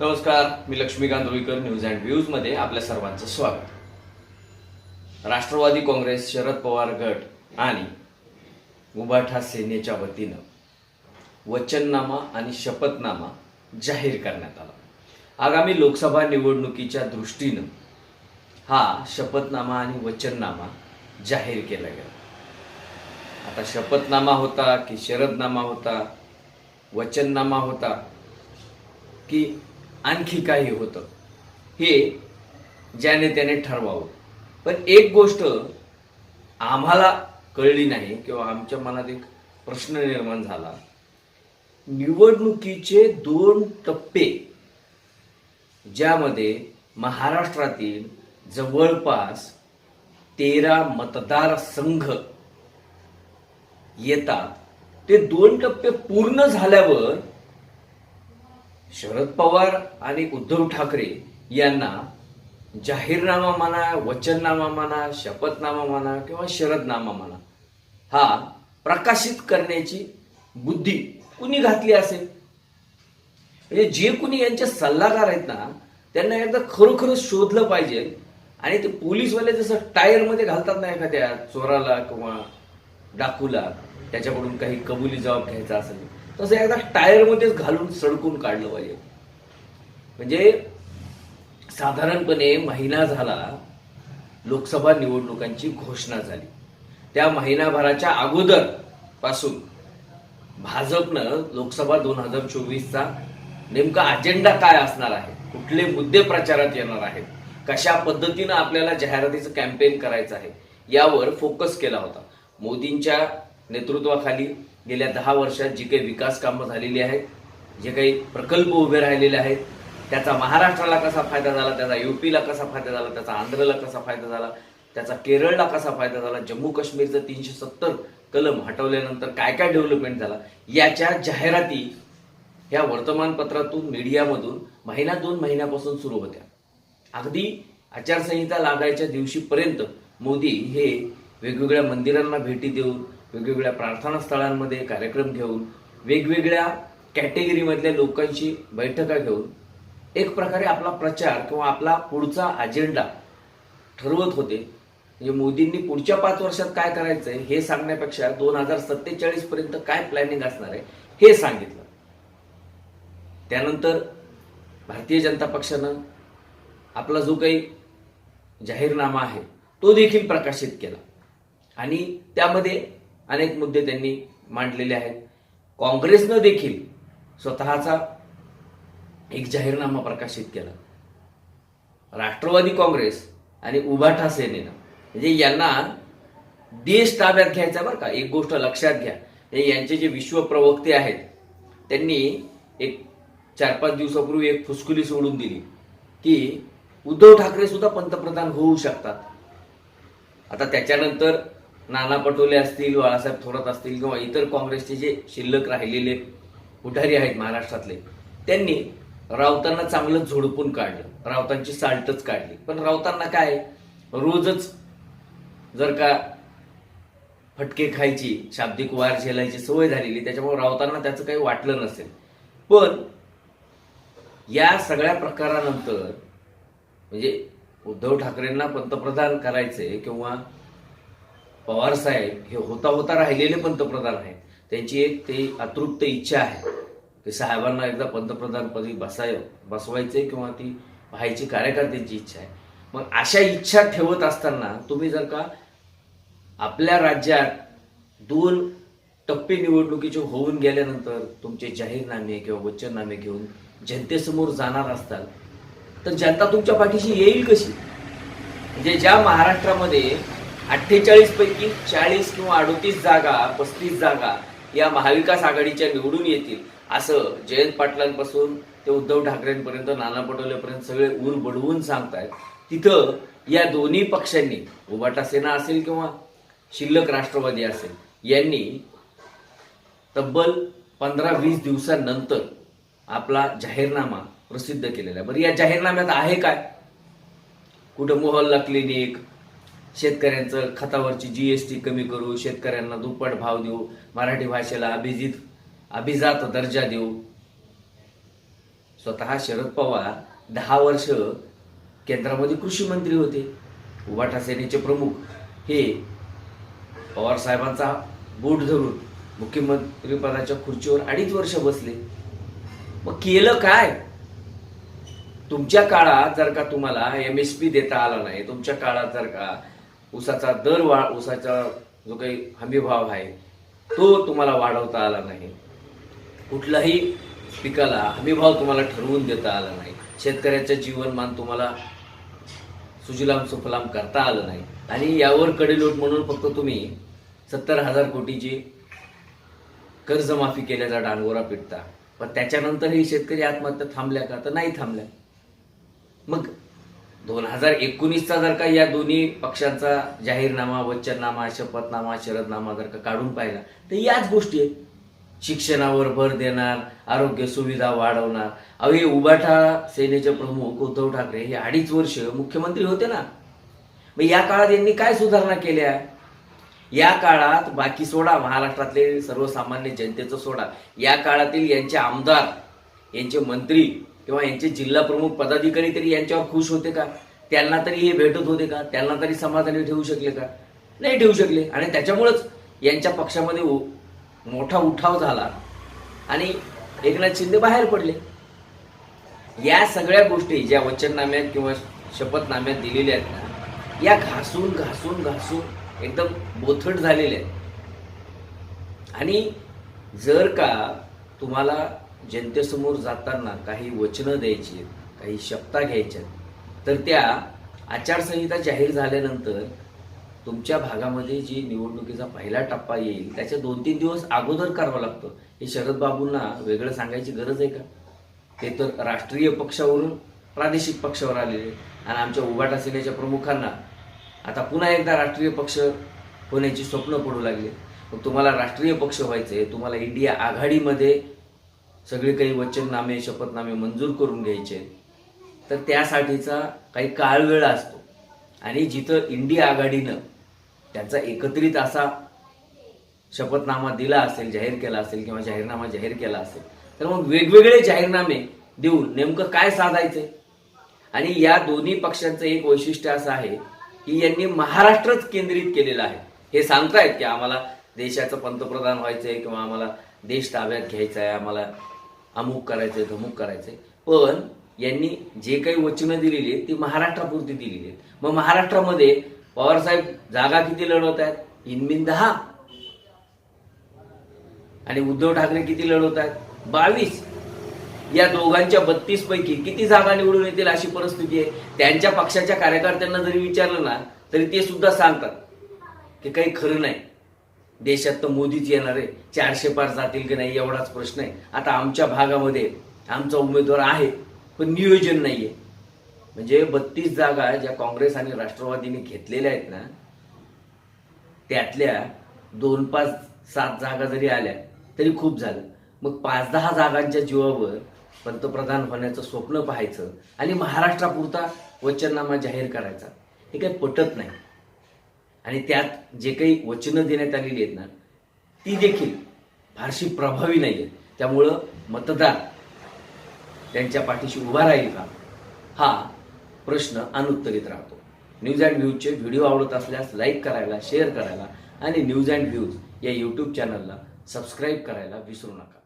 नमस्कार मी Laxmikant Ruikar news and व्ह्यूजमध्ये आपल्या सर्वांचं स्वागत. राष्ट्रवादी काँग्रेस शरद पवार गट आणि उबाठा सेनेच्या वतीनं वचननामा आणि शपथनामा जाहीर करण्यात आला. आगामी लोकसभा निवडणुकीच्या दृष्टीनं हा शपथनामा आणि वचननामा जाहीर केला गेला. आता शपथनामा होता की शरदनामा होता वचननामा होता की आणखी काही होतं. हे ज्याने त्याने ठरवावं. पण एक गोष्ट आम्हाला कळली नाही किंवा आमच्या मनात एक प्रश्न निर्माण झाला. निवडणुकीचे दोन टप्पे ज्यामध्ये महाराष्ट्रातील जवळपास तेरा मतदारसंघ येतात. ते दोन टप्पे पूर्ण झाल्यावर शरद पवार आणि उद्धव ठाकरे यांना जाहीरनामा म्हणा वचननामा म्हणा शपथनामा म्हणा किंवा शरदनामा म्हणा हा प्रकाशित करण्याची बुद्धी कुणी घातली असेल? म्हणजे जे कुणी यांचे सल्लागार आहेत ना त्यांना एकदा खरोखर शोधलं पाहिजे आणि ते पोलीसवाले जसं टायरमध्ये घालतात ना एखाद्या चोराला किंवा डाकूला त्याच्याकडून काही कबुली जबाब घ्यायचा असेल तसं एकदा टायरमध्येच घालून सडकून काढलं पाहिजे. म्हणजे साधारणपणे महिना झाला लोकसभा निवडणुकांची घोषणा झाली. त्या महिनाभराच्या अगोदरपासून भाजपनं लोकसभा दोन हजार चोवीसचा नेमका अजेंडा काय असणार आहे? कुठले मुद्दे प्रचारात येणार आहेत? कशा पद्धतीनं आपल्याला जाहिरातीचं कॅम्पेन करायचं आहे? यावर फोकस केला होता. मोदींच्या नेतृत्वाखाली गेल्या दहा वर्षात जी काही विकास कामं झालेली आहेत जे काही प्रकल्प उभे राहिलेले आहेत त्याचा महाराष्ट्राला कसा फायदा झाला त्याचा युपीला कसा फायदा झाला त्याचा आंध्रला कसा फायदा झाला त्याचा केरळला कसा फायदा झाला जम्मू काश्मीरचं तीनशे सत्तर कलम हटवल्यानंतर काय काय डेव्हलपमेंट झाला याच्या जाहिराती ह्या वर्तमानपत्रातून मीडियामधून महिना दोन महिन्यापासून सुरू होत्या. अगदी आचारसंहिता लागायच्या दिवशीपर्यंत मोदी हे वेगवेगळ्या मंदिरांना भेटी देऊन वेगवेगळ्या प्रार्थना स्थळांमध्ये कार्यक्रम घेऊन वेगवेगळ्या कॅटेगरीमधल्या लोकांशी बैठका घेऊन एक प्रकारे आपला प्रचार किंवा आपला पुढचा अजेंडा ठरवत होते. म्हणजे मोदींनी पुढच्या पाच वर्षात काय करायचंय हे सांगण्यापेक्षा दोन हजार सत्तेचाळीस पर्यंत काय प्लॅनिंग असणार आहे हे सांगितलं. त्यानंतर भारतीय जनता पक्षानं आपला जो काही जाहीरनामा आहे तो देखील प्रकाशित केला. आणि त्यामध्ये अनेक मुद्दे त्यांनी मांडलेले आहेत. काँग्रेसनं देखील स्वतःचा एक जाहीरनामा प्रकाशित केला. राष्ट्रवादी काँग्रेस आणि उभाठा सेनेनं. म्हणजे यांना देश ताब्यात घ्यायचा बरं का? एक गोष्ट लक्षात घ्या. हे यांचे जे विश्व प्रवक्ते आहेत त्यांनी एक चार पाच दिवसापूर्वी एक फुसकुली सोडून दिली. की उद्धव ठाकरे सुद्धा पंतप्रधान होऊ शकतात. आता त्याच्यानंतर नाना पटोले असतील बाळासाहेब थोरात असतील किंवा इतर काँग्रेसचे जे शिल्लक राहिलेले पुढारी आहेत महाराष्ट्रातले त्यांनी राऊतांना चांगलं झोडपून काढलं. राऊतांची साल्टच काढली. पण राऊतांना काय? रोजच जर का फटके खायची शाब्दिक वार झेलायची सवय झालेली त्याच्यामुळे राऊतांना त्याचं काही वाटलं नसेल. पण या सगळ्या प्रकारानंतर म्हणजे उद्धव ठाकरेंना पंतप्रधान करायचे किंवा पवार साहेब हे होता होता राहिलेले पंतप्रधान आहेत. त्यांची एक ते अतृप्त इच्छा आहे. की साहेबांना एकदा पंतप्रधानपदी बसाय बसवायचे किंवा ती पाहायची कार्यकर्त्यांची इच्छा आहे. मग अशा इच्छा ठेवत असताना तुम्ही जर का आपल्या राज्यात दोन टप्पे निवडणुकीचे होऊन गेल्यानंतर तुमचे जाहीरनामे किंवा वचननामे घेऊन जनतेसमोर जाणार असताल तर जनता तुमच्या पाठीशी येईल कशी? म्हणजे ज्या महाराष्ट्रामध्ये अठ्ठेचाळीस पैकी चाळीस किंवा अडोतीस जागा पस्तीस जागा या महाविकास आघाडीच्या निवडून येतील असं जयंत पाटलांपासून ते उद्धव ठाकरेंपर्यंत नाना पटोलेपर्यंत सगळे ऊर बडवून सांगतायत. तिथं या दोन्ही पक्षांनी उबाटा सेना असेल किंवा शिल्लक राष्ट्रवादी असेल यांनी तब्बल पंधरा वीस दिवसानंतर आपला जाहीरनामा प्रसिद्ध केलेला आहे. बरं या जाहीरनाम्यात आहे काय? कुठं मोहल्ला क्लिनिक शेतकऱ्यांचं खतावरची जीएसटी कमी करू शेतकऱ्यांना दुप्पट भाव देऊ मराठी भाषेला अभिजित अभिजात दर्जा देऊ. स्वतः शरद पवार दहा वर्ष केंद्रामध्ये कृषी मंत्री होते. उबाटा सेनेचे प्रमुख हे पवार साहेबांचा बोट धरून मुख्यमंत्रीपदाच्या खुर्चीवर अडीच वर्ष बसले. मग केलं काय? तुमच्या काळात जर का तुम्हाला एम एस पी देता आला नाही तुमच्या काळात जर का ऊसाचा दर वा ऊसाचा जो काही हमीभाव आहे तो तुम्हाला वाढवता आला नाही. कुठलाही पिकाला हमीभाव तुम्हाला ठरवून देता आला नाही. शेतकऱ्याचं जीवनमान तुम्हाला सुजलाम सुफलाम करता आलं नाही. आणि यावर कडेलोट म्हणून फक्त तुम्ही सत्तर हजार कोटीची कर्जमाफी केल्याचा डांगोरा पिटता. पण त्याच्यानंतरही शेतकरी आत्महत्या थांबल्या का? तर नाही थांबल्या. मग दोन हजार एकोणीसचा जर का या दोन्ही पक्षांचा जाहीरनामा वचननामा शपथनामा शरदनामा जर का काढून पाहिला तर याच गोष्टी आहेत. शिक्षणावर भर देणार आरोग्य सुविधा वाढवणार. अहो उबाठा सेनेचे प्रमुख उद्धव ठाकरे हे अडीच वर्ष मुख्यमंत्री होते ना. मग या काळात यांनी काय सुधारणा केल्या? या काळात बाकी सोडा महाराष्ट्रातले सर्वसामान्य जनतेचं सोडा. या काळातील यांचे आमदार यांचे मंत्री किंवा यांचे जिल्हा प्रमुख पदाधिकारी तरी यांच्यावर खुश होते का? त्यांना तरी हे भेटत होते का? त्यांना तरी समाधानी ठेवू शकले का? नाही ठेवू शकले. आणि त्याच्यामुळंच यांच्या पक्षामध्ये मोठा उठाव झाला. आणि एकनाथ शिंदे बाहेर पडले. या सगळ्या गोष्टी ज्या वचननाम्यात किंवा शपथनाम्यात दिलेल्या आहेत ना या घासून घासून घासून एकदम बोथट झालेल्या आहेत. आणि जर का तुम्हाला जनतेसमोर जाताना काही वचनं द्यायची आहेत, काही शपथा घ्यायच्या. आहेत, तर त्या आचारसंहिता जाहीर झाल्यानंतर तुमच्या भागामध्ये जी निवडणुकीचा पहिला टप्पा येईल त्याच्या दोन तीन दिवस अगोदर करावं लागतं. हे शरद बाबूंना वेगळं सांगायची गरज आहे का? ते तर राष्ट्रीय पक्षावरून प्रादेशिक पक्षावर आलेले. आणि आमच्या उभाटा सेनेच्या प्रमुखांना आता पुन्हा एकदा राष्ट्रीय पक्ष होण्याची स्वप्न पडू लागले. मग तुम्हाला राष्ट्रीय पक्ष व्हायचे तुम्हाला इंडिया आघाडीमध्ये सगळे काही वचननामे शपथनामे मंजूर करून घ्यायचे. तर त्यासाठीचा काही काळ वेळ असतो. आणि जिथं इंडिया आघाडीनं त्यांचा एकत्रित असा शपथनामा दिला असेल जाहीर केला असेल किंवा जाहीरनामा जाहीर केला असेल तर मग वेगवेगळे जाहीरनामे देऊन नेमकं काय साधायचे आणि या दोन्ही पक्षांचं एक वैशिष्ट्य असं आहे की यांनी महाराष्ट्रच केंद्रित केलेलं आहे. हे सांगतायत की आम्हाला देशाचं पंतप्रधान व्हायचंय किंवा आम्हाला देश ताब्यात घ्यायचा आहे आम्हाला अमुक करायचंय धमुक करायचंय. पण यांनी जे काही वचनं दिलेली आहेत ती महाराष्ट्रापुरती दिलेली आहेत. मग महाराष्ट्रामध्ये पवारसाहेब जागा किती लढवत आहेत? इनमिन दहा. आणि उद्धव ठाकरे किती लढवत आहेत? बावीस. या दोघांच्या बत्तीस पैकी किती जागा निवडून येतील अशी परिस्थिती आहे? त्यांच्या पक्षाच्या कार्यकर्त्यांना जरी विचारलं ना तरी ते सुद्धा सांगतात की काही खरं नाही. देशात तर मोदीच येणार आहे. चारशे पार जातील की नाही एवढाच प्रश्न आहे. आता आमच्या भागामध्ये आमचा उमेदवार आहे पण नियोजन नाही आहे म्हणजे बत्तीस जागा ज्या काँग्रेस आणि राष्ट्रवादीने घेतलेल्या आहेत ना त्यातल्या दोन पाच सात जागा जरी आल्या तरी खूप झालं. मग पाच दहा जागांच्या जीवावर पंतप्रधान होण्याचं स्वप्न पाहायचं आणि महाराष्ट्रापुरता वचननामा जाहीर करायचा हे काही पटत नाही. आणि त्यात जे काही वचनं देण्यात आलेली आहेत ना ती देखील फारशी प्रभावी नाही आहेत त्यामुळं मतदार त्यांच्या पाठीशी उभा राहील का? हा प्रश्न अनुत्तरित राहतो. न्यूज अँड व्ह्यूजचे व्हिडिओ आवडत असल्यास लाईक करायला शेअर करायला आणि न्यूज अँड व्ह्यूज या यूट्यूब चॅनलला सबस्क्राईब करायला विसरू नका.